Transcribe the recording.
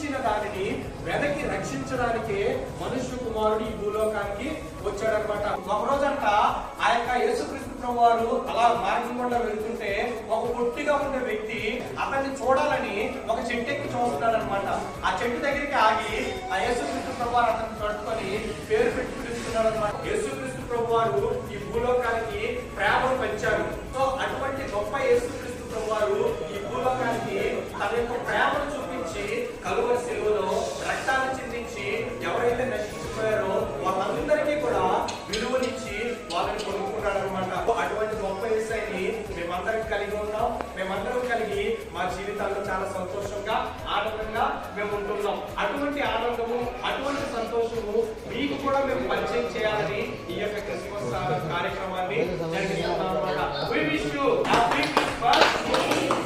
రక్షించిన దానిని వెనక్కి రక్షించడానికి మనుష్య కుమారుడు ఈ భూలోకానికి వచ్చాడనమాట. ఒకరోజంట ఆ యొక్క యేసుక్రీస్తు ప్రభు వారు అలా మార్గం గుండా వెళ్తుంటే ఒక పొట్టిగా ఉండే వ్యక్తి అతన్ని చూడాలని ఒక చెట్టు ఎక్కి చూస్తున్నాడనమాట. ఆ చెట్టు దగ్గరికి ఆగి ఆ యేసుక్రీస్తు ప్రభు అతన్ని తట్టుకొని పేరు పెట్టుకుంటున్నాడు పిలుస్తున్నాడు అనమాట యేసుక్రీస్తు ప్రభు వారు ఈ భూలోకానికి ప్రేమను పెంచారు. సో అటువంటి గొప్ప యేసుక్రీస్తు ప్రభు వారు ఈ భూలోకానికి తన యొక్క ప్రేమను కలువ కలువరి రక్తాన్ని చిందించి ఎవరైతే నశించిపోయారో వాళ్ళందరికీ కూడా విలువనిచ్చి వాళ్ళని కొనుక్కున్నాడు అనమాట అటువంటి గొప్ప ఏసైని మేమందరం కలిగి ఉన్నాం. మేమందరం కలిగి మా జీవితాల్లో చాలా సంతోషంగా ఆనందంగా మేము ఉంటున్నాం. అటువంటి ఆనందము అటువంటి సంతోషము మీకు కూడా మేము పరిచయం చేయాలని ఈ యొక్క క్రిస్మస్ కార్యక్రమాన్ని జరిగింది